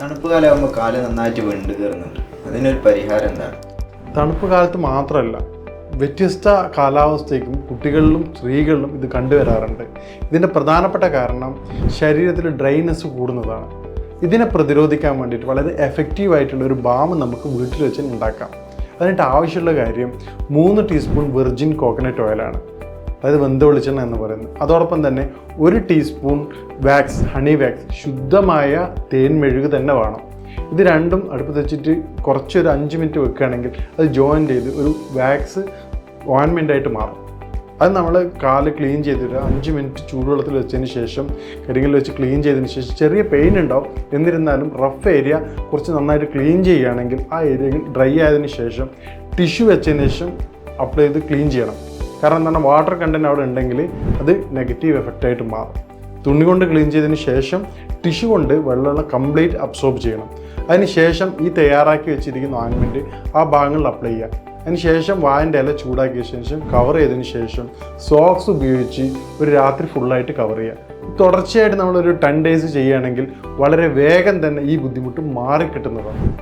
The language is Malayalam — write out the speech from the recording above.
തണുപ്പ് കാലമാകുമ്പോൾ കാൽ നന്നായിട്ട് വെണ്ട് കയറുന്നുണ്ട് അതിനൊരു പരിഹാരം എന്താണ്? തണുപ്പ് കാലത്ത് മാത്രമല്ല വ്യത്യസ്ത കാലാവസ്ഥയ്ക്കും കുട്ടികളിലും സ്ത്രീകളിലും ഇത് കണ്ടുവരാറുണ്ട്. ഇതിന്റെ പ്രധാനപ്പെട്ട കാരണം ശരീരത്തിൽ ഡ്രൈനസ് കൂടുന്നതാണ്. ഇതിനെ പ്രതിരോധിക്കാൻ വേണ്ടിയിട്ട് വളരെ എഫക്റ്റീവ് ആയിട്ടുള്ള ഒരു ബാം നമുക്ക് വീട്ടിൽ വെച്ച് ഉണ്ടാക്കാം. അതിനായിട്ട് ആവശ്യമുള്ള കാര്യം മൂന്ന് ടീസ്പൂൺ വെർജിൻ കോക്കനട്ട് ഓയിലാണ് അതായത് വെന്ത വെളിച്ചെണ്ണ എന്ന് പറയുന്നത്. അതോടൊപ്പം തന്നെ ഒരു ടീസ്പൂൺ വാക്സ് ഹണി വാക്സ് ശുദ്ധമായ തേൻ മെഴുക് തന്നെ വേണം. ഇത് രണ്ടും അടുപ്പത്ത് വെച്ചിട്ട് കുറച്ചൊരു അഞ്ച് മിനിറ്റ് വെക്കുകയാണെങ്കിൽ അത് ജോയിൻ ചെയ്ത് ഒരു വാക്സ് ഓയിൻമെന്റ് ആയിട്ട് മാറും. അത് നമ്മൾ കാൽ ക്ലീൻ ചെയ്തിട്ട് അഞ്ച് മിനിറ്റ് ചൂടുവെള്ളത്തിൽ വെച്ചതിന് ശേഷം കരിങ്ങിൽ വെച്ച് ക്ലീൻ ചെയ്തതിന് ശേഷം ചെറിയ പെയിൻ ഉണ്ടാവും. എന്നിരുന്നാലും റഫ് ഏരിയ കുറച്ച് നന്നായിട്ട് ക്ലീൻ ചെയ്യുകയാണെങ്കിൽ ആ ഏരിയ ഡ്രൈ ആയതിനു ശേഷം ടിഷ്യൂ വെച്ചതിന് ശേഷം അപ്ലൈ ചെയ്ത് ക്ലീൻ ചെയ്യണം. കാരണം എന്താണ് വാട്ടർ കണ്ടന്റ് അവിടെ ഉണ്ടെങ്കിൽ അത് നെഗറ്റീവ് എഫക്റ്റായിട്ട് മാറും. തുണി കൊണ്ട് ക്ലീൻ ചെയ്തതിന് ശേഷം ടിഷ്യൂ കൊണ്ട് വെള്ളം കംപ്ലീറ്റ് അബ്സോർബ് ചെയ്യണം. അതിന് ശേഷം ഈ തയ്യാറാക്കി വെച്ചിരിക്കുന്ന ഓയിൻമെന്റ് ആ ഭാഗങ്ങളിൽ അപ്ലൈ ചെയ്യുക. അതിന് ശേഷം വായന്റെ ഇല ചൂടാക്കിയ ശേഷം കവർ ചെയ്തതിന് ശേഷം സോക്സ് ഉപയോഗിച്ച് ഒരു രാത്രി ഫുള്ളായിട്ട് കവർ ചെയ്യുക. തുടർച്ചയായിട്ട് നമ്മളൊരു ടെൻ ഡേയ്സ് ചെയ്യുകയാണെങ്കിൽ വളരെ വേഗം തന്നെ ഈ ബുദ്ധിമുട്ട് മാറിക്കിട്ടുന്നതാണ്.